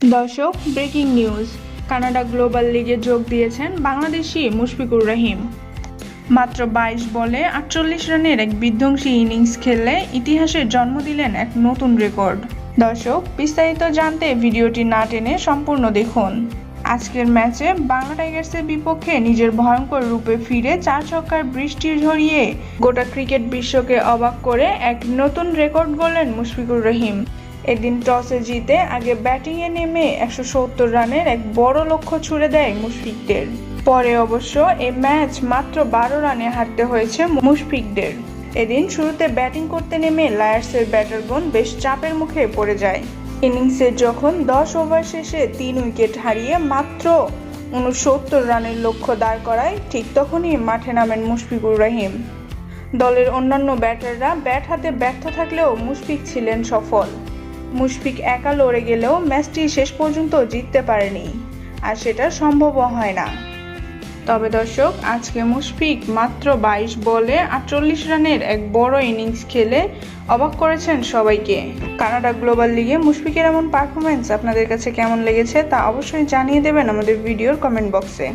দর্শক breaking news Canada global লিগে যোগ দিয়েছেন বাংলাদেশি মুশফিকুর রহিম। মাত্র বাইশ বলে আটচল্লিশ রানের এক বিধ্বংসী ইনিংস খেললে ইতিহাসে জন্ম দিলেন এক নতুন রেকর্ড। দর্শক, বিস্তারিত জানতে ভিডিওটি না টেনে সম্পূর্ণ দেখুন। আজকের ম্যাচে বাংলা টাইগার্সের বিপক্ষে নিজের ভয়ঙ্কর রূপে ফিরে চার ছক্কার বৃষ্টি ঝরিয়ে গোটা ক্রিকেট বিশ্বকে অবাক করে এক নতুন রেকর্ড গড়লেন মুশফিকুর রহিম। এদিন টসে জিতে আগে ব্যাটিংয়ে নেমে একশো সত্তর রানের এক বড় লক্ষ্য ছুড়ে দেয় মুশফিকদের। পরে অবশ্য এই ম্যাচ মাত্র বারো রানে হারতে হয়েছে মুশফিকদের। এদিন শুরুতে ব্যাটিং করতে নেমে লায়ার্সের ব্যাটারগণ বেশ চাপের মুখে পড়ে যায়। ইনিংসে যখন দশ ওভার শেষে তিন উইকেট হারিয়ে মাত্র উনসত্তর রানের লক্ষ্য দাঁড় করায়, ঠিক তখনই মাঠে নামেন মুশফিকুর রহিম। দলের অন্যান্য ব্যাটাররা ব্যাট হাতে ব্যর্থ থাকলেও মুশফিক ছিলেন সফল। মুশফিক একা লড়ে গেলেও ম্যাচটি শেষ পর্যন্ত জিততে পারেনি, আর সেটা সম্ভবও হয় না। তবে দর্শক, আজকে মুশফিক মাত্র বাইশ বলে আটচল্লিশ রানের এক বড় ইনিংস খেলে অবাক করেছেন সবাইকে। কানাডা গ্লোবাল লিগে মুশফিকের এমন পারফরমেন্স আপনাদের কাছে কেমন লেগেছে তা অবশ্যই জানিয়ে দেবেন আমাদের ভিডিওর কমেন্ট বক্সে